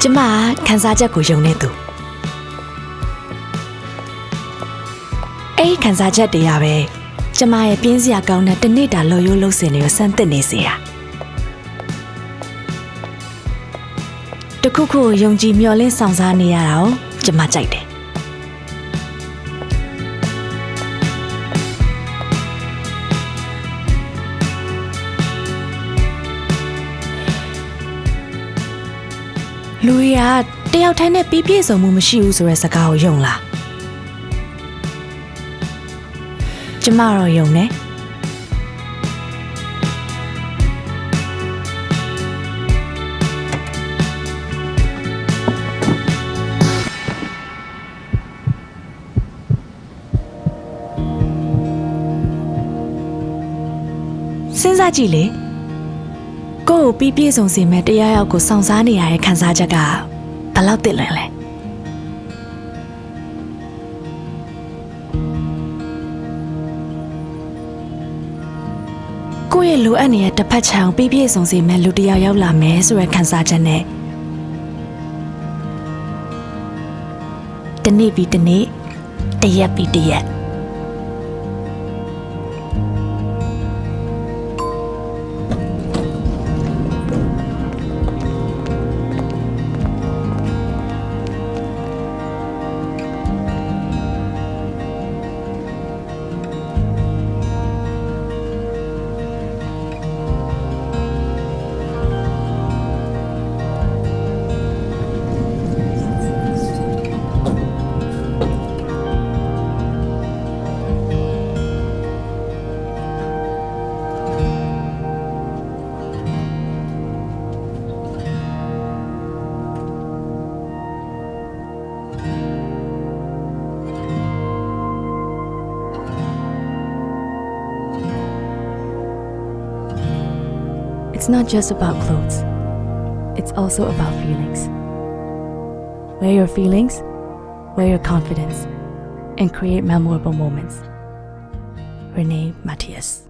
ကျမကခန်းစားချက်ကိုယုံနေသူအဲ့ဒီခန်းစားချက်တရားပဲကျမရဲ့ပြင်းစရာကောင်းတဲ့တစ်နေ့တာလော်ရိုးလှုပ်စင်တွေကိုစမ်းသစ်နေစေတာတခုခုကိုယုံကြည်မျှော်လင့်ဆောင်စားနေရတာကိုကျမကြိုက်တယ် လူတွေကတယောက်တည်းနဲ့ပြီးပြည့်စုံမှုမရှိဘူးဆိုတဲ့စကားကိုယုံလားကျမတော့ယုံတယ်စဉ်းစားကြည့်လေ ကိုယ့်ကိုပြီးပြည့်စုံစေမဲ့တရားရောက်ကိုစောင့်စားနေရတဲ့ခံစားချက်ကဘယ်လောက်တစ်လဲလဲကိုယ့်ရဲ့လိုအပ်နေတဲ့တစ်ဖက်ချောင်ပြီးပြည့်စုံစေမဲ့လူတစ်ယောက်ရောက်လာမယ်ဆိုတဲ့ခံစားချက်နဲ့တနေ့ပြီးတနေ့တရက်ပြီးတရက် It's not just about clothes, it's also about feelings. Wear your feelings, wear your confidence, and create memorable moments. Renee Matthias.